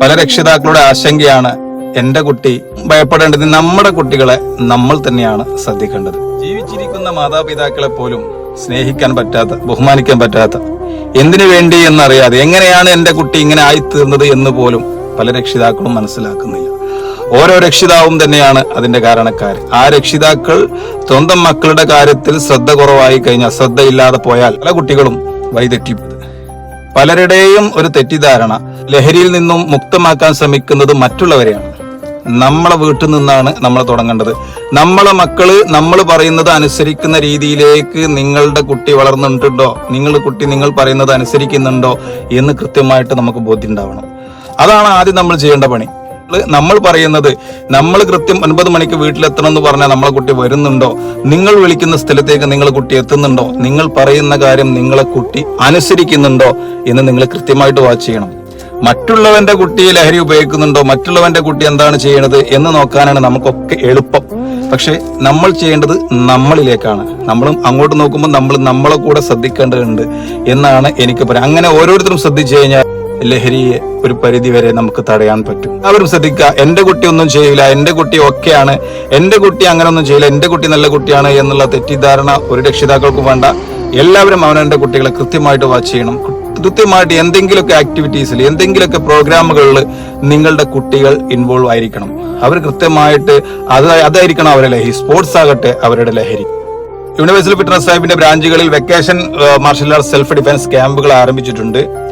പല രക്ഷിതാക്കളുടെ ആശങ്കയാണ് എന്റെ കുട്ടി ഭയപ്പെടേണ്ടത് നമ്മുടെ കുട്ടികളെ നമ്മൾ തന്നെയാണ് ശ്രദ്ധിക്കേണ്ടത്. ജീവിച്ചിരിക്കുന്ന മാതാപിതാക്കളെ പോലും സ്നേഹിക്കാൻ പറ്റാത്ത ബഹുമാനിക്കാൻ പറ്റാത്ത എന്തിനു വേണ്ടി എന്നറിയാതെ എങ്ങനെയാണ് എന്റെ കുട്ടി ഇങ്ങനെ ആയിത്തീർന്നത് എന്ന് പോലും പല രക്ഷിതാക്കളും മനസ്സിലാക്കുന്നില്ല. ഓരോ രക്ഷിതാവും തന്നെയാണ് അതിന്റെ കാരണക്കാർ ആ രക്ഷിതാക്കൾ സ്വന്തം മക്കളുടെ കാര്യത്തിൽ ശ്രദ്ധ കുറവായി കഴിഞ്ഞാൽ ശ്രദ്ധയില്ലാതെ പോയാൽ പല കുട്ടികളും വഴിതെറ്റിപ്പോകും പലരുടെയും ഒരു തെറ്റിദ്ധാരണ ലഹരിയിൽ നിന്നും മുക്തമാക്കാൻ ശ്രമിക്കുന്നത് മറ്റുള്ളവരെയാണ്. നമ്മളെ വീട്ടിൽ നിന്നാണ് നമ്മൾ തുടങ്ങേണ്ടത്. നമ്മളെ മക്കൾ നമ്മൾ പറയുന്നത് അനുസരിക്കുന്ന രീതിയിലേക്ക് നിങ്ങളുടെ കുട്ടി വളർന്നിട്ടുണ്ടോ? നിങ്ങളുടെ കുട്ടി നിങ്ങൾ പറയുന്നത് അനുസരിക്കുന്നുണ്ടോ? എന്ന് കൃത്യമായിട്ട് നമുക്ക് ബോധ്യം ഉണ്ടാവണം. അതാണ് ആദ്യം നമ്മൾ ചെയ്യേണ്ട പണി. നമ്മൾ പറയുന്നത് നമ്മൾ കൃത്യം ഒൻപത് മണിക്ക് വീട്ടിലെത്തണം എന്ന് പറഞ്ഞാൽ നമ്മളെ കുട്ടി വരുന്നുണ്ടോ? നിങ്ങൾ വിളിക്കുന്ന സ്ഥലത്തേക്ക് നിങ്ങൾ കുട്ടി എത്തുന്നുണ്ടോ? നിങ്ങൾ പറയുന്ന കാര്യം നിങ്ങളെ കുട്ടി അനുസരിക്കുന്നുണ്ടോ എന്ന് നിങ്ങൾ കൃത്യമായിട്ട് വാച്ച് ചെയ്യണം. മറ്റുള്ളവന്റെ കുട്ടി ലഹരി ഉപയോഗിക്കുന്നുണ്ടോ? മറ്റുള്ളവന്റെ കുട്ടി എന്താണ് ചെയ്യണത് എന്ന് നോക്കാനാണ് നമുക്കൊക്കെ എളുപ്പം. പക്ഷെ നമ്മൾ ചെയ്യേണ്ടത് നമ്മളിലേക്കാണ്. നമ്മളും അങ്ങോട്ട് നോക്കുമ്പോൾ നമ്മൾ നമ്മളെ കൂടെ ശ്രദ്ധിക്കേണ്ടതുണ്ട് എന്നാണ് എനിക്ക് പറയാം അങ്ങനെ ഓരോരുത്തരും ശ്രദ്ധിച്ചു കഴിഞ്ഞാൽ ലഹരിയെ ഒരു പരിധി വരെ നമുക്ക് തടയാൻ പറ്റും. അവരും ശ്രദ്ധിക്കുക എന്റെ കുട്ടി ഒന്നും ചെയ്യില്ല എന്റെ കുട്ടി ഒക്കെയാണ് എന്റെ കുട്ടി അങ്ങനെ ഒന്നും ചെയ്യില്ല എന്റെ കുട്ടി നല്ല കുട്ടിയാണ് എന്നുള്ള തെറ്റിദ്ധാരണ ഒരു രക്ഷിതാക്കൾക്കും വേണ്ട. എല്ലാവരും അവനവന്റെ കുട്ടികളെ കൃത്യമായിട്ട് വാച്ച് ചെയ്യണം. കൃത്യമായിട്ട് എന്തെങ്കിലുമൊക്കെ ആക്ടിവിറ്റീസിൽ എന്തെങ്കിലുമൊക്കെ പ്രോഗ്രാമുകളിൽ നിങ്ങളുടെ കുട്ടികൾ ഇൻവോൾവ് ആയിരിക്കണം. അവർ കൃത്യമായിട്ട് അത് അതായിരിക്കണം അവരുടെ ലഹരി. സ്പോർട്സ് ആകട്ടെ അവരുടെ ലഹരി. യൂണിവേഴ്സൽ ഫിറ്റ്നസ് സാഹിബിന്റെ ബ്രാഞ്ചുകളിൽ vacation martial arts self defence ക്യാമ്പുകൾ ആരംഭിച്ചിട്ടുണ്ട്.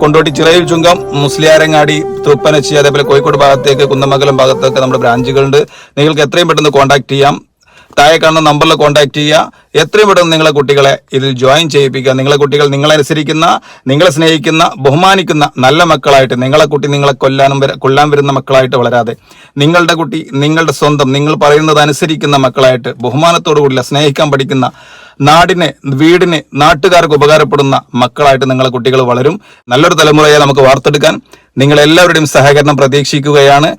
കൊണ്ടോട്ടി ചിറയിൽ ചുങ്കം മുസ്ലിയാരങ്ങാടി തൃപ്പനച്ചി അതേപോലെ കോഴിക്കോട് ഭാഗത്തേക്ക് കുന്നമംഗലം ഭാഗത്തൊക്കെ നമ്മുടെ ബ്രാഞ്ചുകളുണ്ട്. നിങ്ങൾക്ക് എത്രയും പെട്ടെന്ന് കോൺടാക്ട് ചെയ്യാം. താഴെ കാണുന്ന നമ്പറിൽ കോൺടാക്ട് ചെയ്യുക. എത്രയും പെട്ടെന്ന് നിങ്ങളെ കുട്ടികളെ ഇതിൽ ജോയിൻ ചെയ്യിപ്പിക്കുക. നിങ്ങളെ കുട്ടികൾ നിങ്ങളെ അനുസരിക്കുന്ന നിങ്ങളെ സ്നേഹിക്കുന്ന ബഹുമാനിക്കുന്ന നല്ല മക്കളായിട്ട് നിങ്ങളെ കുട്ടി നിങ്ങളെ കൊല്ലാനും കൊല്ലാൻ വരുന്ന മക്കളായിട്ട് വളരാതെ നിങ്ങളുടെ കുട്ടി നിങ്ങളുടെ സ്വന്തം നിങ്ങൾ പറയുന്നത് അനുസരിക്കുന്ന മക്കളായിട്ട് ബഹുമാനത്തോടു കൂടില്ല സ്നേഹിക്കാൻ പഠിക്കുന്ന നാടിനെ വീടിനെ നാട്ടുകാർക്ക് ഉപകാരപ്പെടുന്ന മക്കളായിട്ട് നിങ്ങളെ കുട്ടികൾ വളരും. നല്ലൊരു തലമുറയെ നമുക്ക് വാർത്തെടുക്കാൻ നിങ്ങൾ എല്ലാവരുടെയും സഹകരണം പ്രതീക്ഷിക്കുകയാണ്.